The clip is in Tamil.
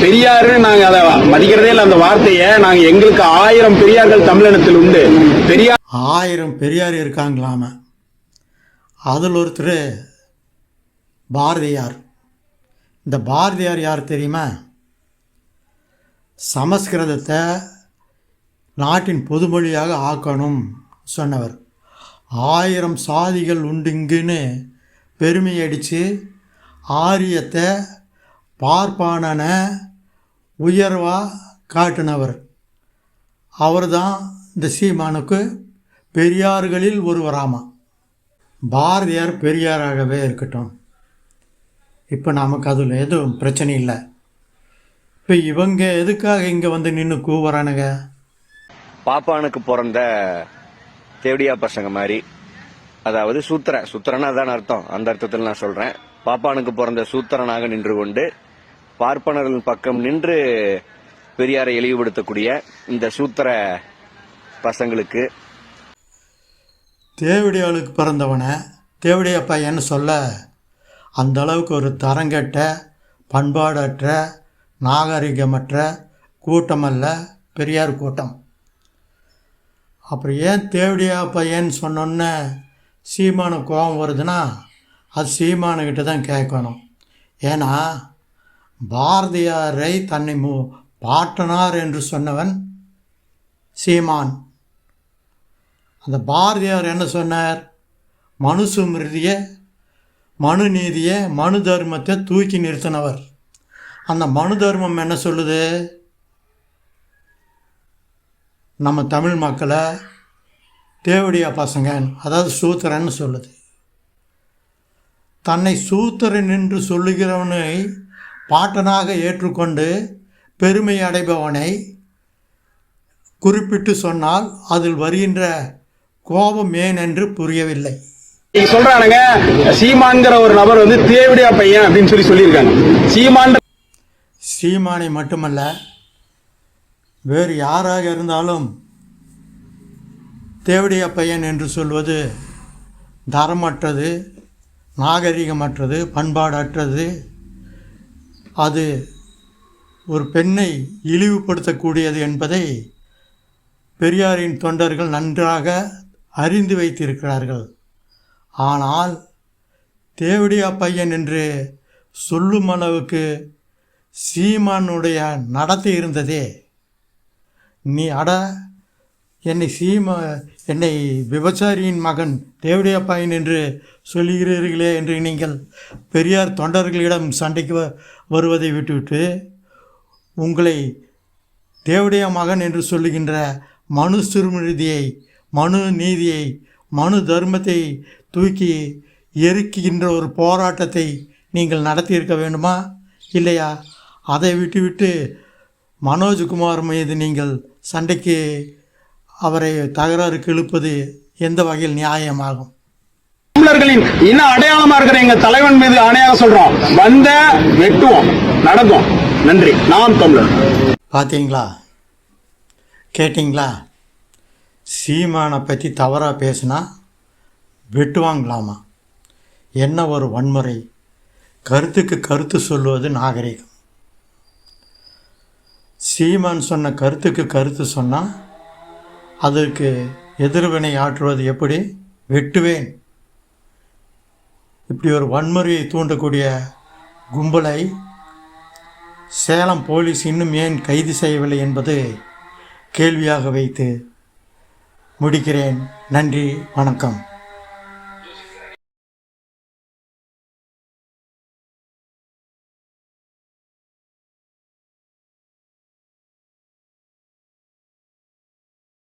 பெரியாருன்னு நாங்க அதை மதிக்கிறதே இல்லை அந்த வார்த்தையை நாங்க எங்களுக்கு ஆயிரம் பெரியார்கள் தமிழினத்தில் உண்டு. பெரியார் ஆயிரம் பெரியார் இருக்காங்களாம. அதில் ஒருத்தர் பாரதியார். இந்த பாரதியார் யார் தெரியுமா? சமஸ்கிருதத்தை நாட்டின் பொதுமொழியாக ஆக்கணும் சொன்னவர். ஆயிரம் சாதிகள் உண்டுங்குன்னு பெருமை ஆரியத்தை பார்ப்பானன உயர்வாக காட்டினவர். அவர்தான் இந்த சீமானுக்கு பெரியார்களில் ஒருவராமா. பாரதியார் பெரியாராகவே இருக்கட்டும். இப்போ நமக்கு அதில் எதுவும் பிரச்சனை இல்லை. இப்போ இவங்க எதுக்காக இங்கே வந்து நின்று கூவுறானுங்க? பாப்பானுக்கு பிறந்த தேவடியா பசங்க மாதிரி. அதாவது சூத்திர. சூத்திரனா அதான் அர்த்தம். அந்த அர்த்தத்தில் நான் சொல்கிறேன் பாப்பானுக்கு பிறந்த சூத்திரனாக நின்று கொண்டு பார்ப்பனர்கள் பக்கம் நின்று பெரியாரை இழிவுபடுத்தக்கூடிய இந்த சூத்திர பசங்களுக்கு. தேவடியாளுக்கு பிறந்தவனை தேவடியா பையன்னு சொல்ல அந்த அளவுக்கு ஒரு தரங்கெட்ட பண்பாடற்ற நாகரிகமற்ற கூட்டமல்ல பெரியார் கூட்டம். அப்புறம் ஏன் தேவடியா பையன் சொன்னோன்னே சீமானு கோபம் வருதுன்னா அது சீமானுக்கிட்ட தான் கேட்கணும். ஏன்னா பாரதியாரை தன்னை மு பாட்டனார் என்று சொன்னவன் சீமான். அந்த பாரதியார் என்ன சொன்னார்? மனு சுமிருதிய மனு நீதியை மனு தர்மத்தை தூக்கி நிறுத்தினவர். அந்த மனு தர்மம் என்ன சொல்லுது? நம்ம தமிழ் மக்களை தேவடியா பசங்க அதாவது சூத்திரன்னு சொல்லுது. தன்னை சூத்திரன் என்று சொல்லுகிறவனை பாட்டனாக ஏற்றுக்கொண்டு பெருமை அடைபவனை குறிப்பிட்டு சொன்னால் அதில் வருகின்ற கோபம் ஏன் என்று புரியவில்லை சொல்றானுங்க சீமான்கிற ஒரு நபர் வந்து தேவடியா பையன் அப்படின்னு சொல்லி சொல்லியிருக்காங்க. சீமான் சீமானை மட்டுமல்ல வேறு யாராக இருந்தாலும் தேவடியா பையன் என்று சொல்வது தரமற்றது நாகரிகமற்றது பண்பாடற்றது அது ஒரு பெண்ணை இழிவுபடுத்தக்கூடியது என்பதை பெரியாரின் தொண்டர்கள் நன்றாக அறிந்து வைத்திருக்கிறார்கள். ஆனால் தேவடியா பையன் என்று சொல்லும் அளவுக்கு சீமானுடைய நடத்தை இருந்ததே. நீ அட என்னை சீமா என்னை விபச்சாரியின் மகன் தேவடியா பையன் என்று சொல்லுகிறீர்களே என்று நீங்கள் பெரியார் தொண்டர்களிடம் சண்டைக்கு வ- வருவதை விட்டுவிட்டு உங்களை தேவடைய மகன் என்று சொல்லுகின்ற மனு சிறுமிருதியை மனு நீதியை மனு தர்மத்தை தூக்கி எரிக்கின்ற ஒரு போராட்டத்தை நீங்கள் நடத்தியிருக்க வேண்டுமா? இல்லையா? அதை விட்டுவிட்டு மனோஜ்குமார் மீது நீங்கள் சண்டைக்கு அவரை தகராறுக்கு இழுப்பது எந்த வகையில் நியாயமாகும்? தமிழர்களின் இன அடையாளமா இருக்கிற எங்க தலைவன் மீது ஆணையாக சொல்றோம். வந்த வெட்டுவோம் நடக்கும் நன்றி. நாம் தமிழர். பார்த்தீங்களா கேட்டிங்களா? சீமானை பற்றி தவறாக பேசினா வெட்டுவாங்களாமா? என்ன ஒரு வன்முறை? கருத்துக்கு கருத்து சொல்லுவது நாகரிகம். சீமான் சொன்ன கருத்துக்கு கருத்து சொன்னால் அதற்கு எதிர்வினை ஆற்றுவது எப்படி? வெட்டுவேன். இப்படி ஒரு வன்முறையை தூண்டக்கூடிய கும்பலை சேலம் போலீஸ் இன்னும் ஏன் கைது செய்யவில்லை என்பது கேள்வியாக வைத்து முடிக்கிறேன். நன்றி வணக்கம்.